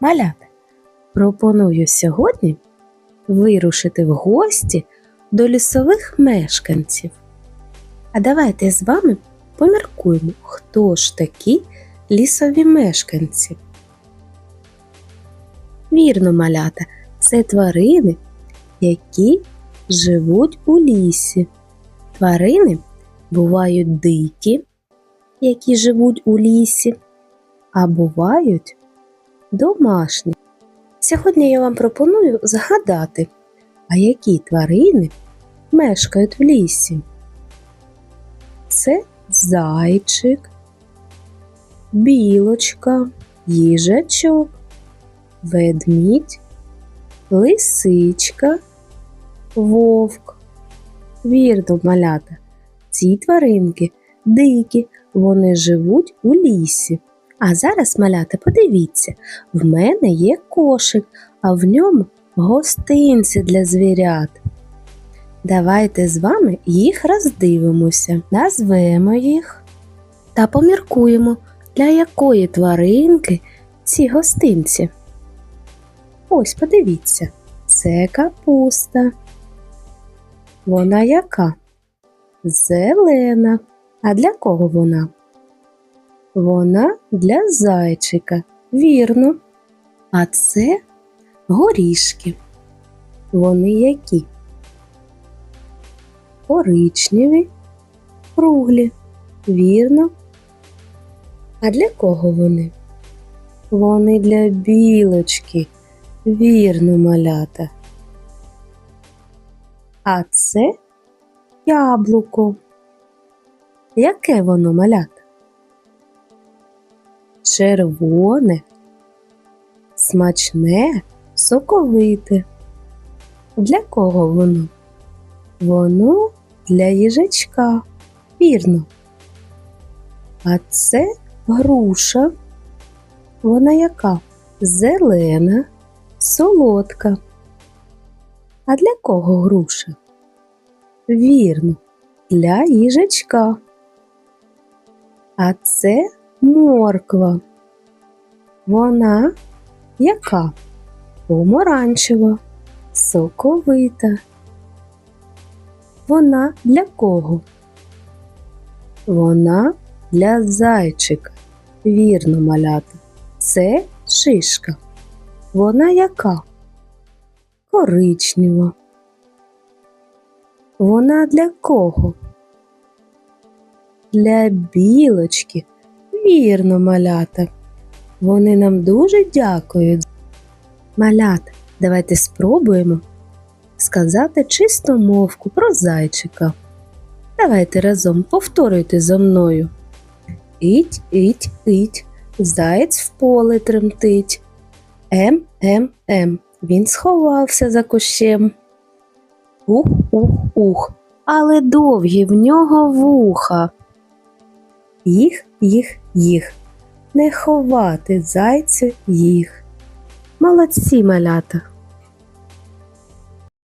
Малята, пропоную сьогодні вирушити в гості до лісових мешканців. А давайте з вами поміркуємо, хто ж такі лісові мешканці. Вірно, малята, це тварини, які живуть у лісі. Тварини бувають дикі, які живуть у лісі, а бувають домашні. Сьогодні я вам пропоную згадати, а які тварини мешкають в лісі. Це зайчик, білочка, їжачок, ведмідь, лисичка, вовк. Вірно, малята, ці тваринки дикі, вони живуть у лісі. А зараз, малята, подивіться, в мене є кошик, а в ньому гостинці для звірят. Давайте з вами їх роздивимося, назвемо їх та поміркуємо, для якої тваринки ці гостинці. Ось подивіться, це капуста. Вона яка? Зелена. А для кого вона? Вона для зайчика, вірно. А це горішки. Вони які? Коричневі, круглі, вірно. А для кого вони? Вони для білочки, вірно, малята. А це яблуко. Яке воно малята? Червоне, смачне, соковите. Для кого воно? Воно для їжачка, вірно. А це груша. Вона яка? Зелена, солодка. А для кого груша? Вірно, для їжачка. А це морква. Вона яка? Помаранчева, соковита. Вона для кого? Вона для зайчика. Вірно, малята. Це шишка. Вона яка? Коричнева. Вона для кого? Для білочки. Вірно, малята. Вони нам дуже дякують. Малята, давайте спробуємо сказати чисту мовку про зайчика. Давайте разом повторюйте за мною. Іть, іть, іть, заєць в поле тремтить. Ем, ем, ем, він сховався за кущем. Ух, ух, ух, але довгі в нього вуха. Їх, їх, їх, не ховати зайцю їх. Молодці малята!